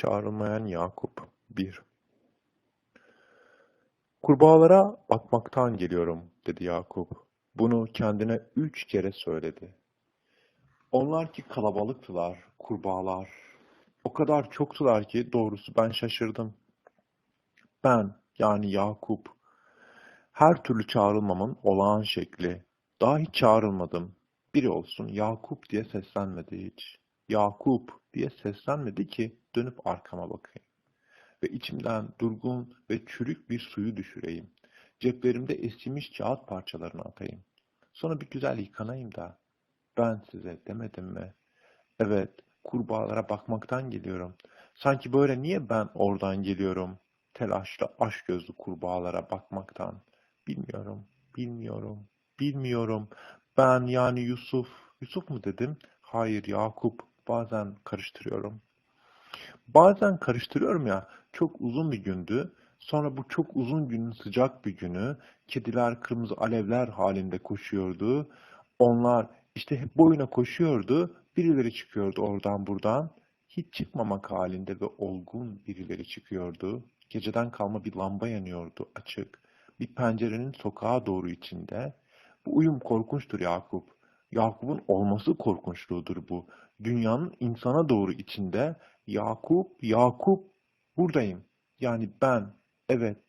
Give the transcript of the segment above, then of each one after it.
Çağrılmayan Yakup 1 Kurbağalara bakmaktan geliyorum, dedi Yakup. Bunu kendine üç kere söyledi. Onlar ki kalabalıktılar, kurbağalar. O kadar çoktular ki doğrusu ben şaşırdım. Ben, yani Yakup, her türlü çağrılmamın olağan şekli. Daha hiç çağrılmadım. Biri olsun Yakup diye seslenmedi hiç. Yakup diye seslenmedi ki dönüp arkama bakayım. Ve içimden durgun ve çürük bir suyu düşüreyim. Ceplerimde eskimiş kağıt parçalarını atayım. Sonra bir güzel yıkanayım da. Ben size demedim mi? Evet, kurbağalara bakmaktan geliyorum. Sanki böyle niye ben oradan geliyorum? Telaşlı aşk gözlü kurbağalara bakmaktan. Bilmiyorum, bilmiyorum, bilmiyorum. Ben yani Yusuf, Yusuf mu dedim? Hayır Yakup, bazen karıştırıyorum. Bazen karıştırıyorum ya, çok uzun bir gündü. Sonra bu çok uzun günün sıcak bir günü, kediler kırmızı alevler halinde koşuyordu. Onlar işte hep boyuna koşuyordu, birileri çıkıyordu oradan buradan. Hiç çıkmamak halinde ve olgun birileri çıkıyordu. Geceden kalma bir lamba yanıyordu açık. Bir pencerenin sokağa doğru içinde. Bu uyum korkunçtur Yakup. Yakup'un olması korkunçluğudur bu. Dünyanın insana doğru içinde Yakup, Yakup buradayım. Yani ben, evet,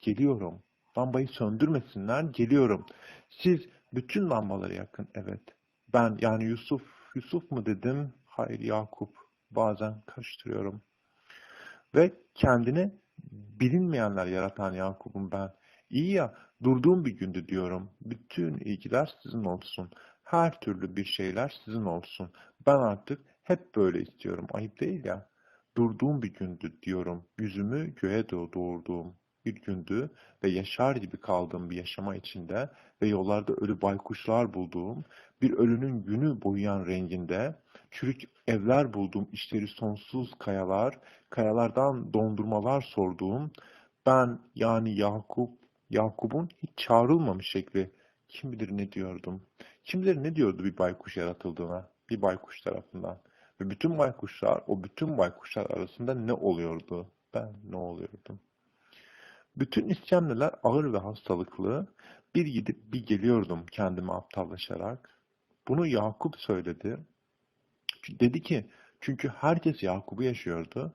geliyorum. Lambayı söndürmesinler, geliyorum. Siz bütün lambaları yakın, evet. Ben yani Yusuf, Yusuf mu dedim? Hayır Yakup. Bazen karıştırıyorum. Ve kendini bilinmeyenler yaratan Yakup'um ben. İyi ya, durduğum bir gündü diyorum. Bütün ilgiler sizin olsun. Her türlü bir şeyler sizin olsun. Ben artık hep böyle istiyorum. Ayıp değil ya. Durduğum bir gündü diyorum. Yüzümü göğe doğurduğum bir gündü ve yaşar gibi kaldığım bir yaşama içinde ve yollarda ölü baykuşlar bulduğum, bir ölünün günü boyayan renginde, çürük evler bulduğum işleri sonsuz kayalar, kayalardan dondurmalar sorduğum, ben yani Yakup, Yakup'un hiç çağrılmamış şekli, kim bilir ne diyordum. Kim bilir ne diyordu bir baykuş yaratıldığına, bir baykuş tarafından. Ve bütün baykuşlar, o bütün baykuşlar arasında ne oluyordu? Ben ne oluyordum? Bütün iskemleler ağır ve hastalıklı. Bir gidip bir geliyordum kendime aptallaşarak. Bunu Yakup söyledi. Dedi ki, çünkü herkes Yakup'u yaşıyordu.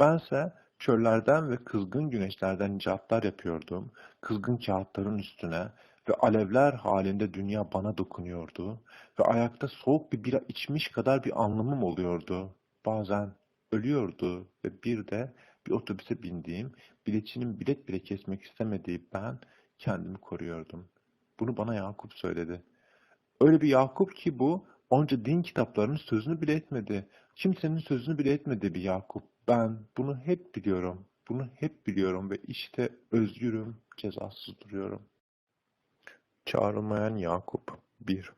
Bense çöllerden ve kızgın güneşlerden icatlar yapıyordum. Kızgın kağıtların üstüne ve alevler halinde dünya bana dokunuyordu ve ayakta soğuk bir bira içmiş kadar bir anlamım oluyordu. Bazen ölüyordu ve bir de bir otobüse bindiğim, biletçinin bilet bile kesmek istemediği ben kendimi koruyordum. Bunu bana Yakup söyledi. Öyle bir Yakup ki bu, onca din kitaplarının sözünü bile etmedi. Kimsenin sözünü bile etmedi bir Yakup. Ben bunu hep biliyorum. Bunu hep biliyorum ve işte özgürüm, cezasız duruyorum. Çağrılmayan Yakup 1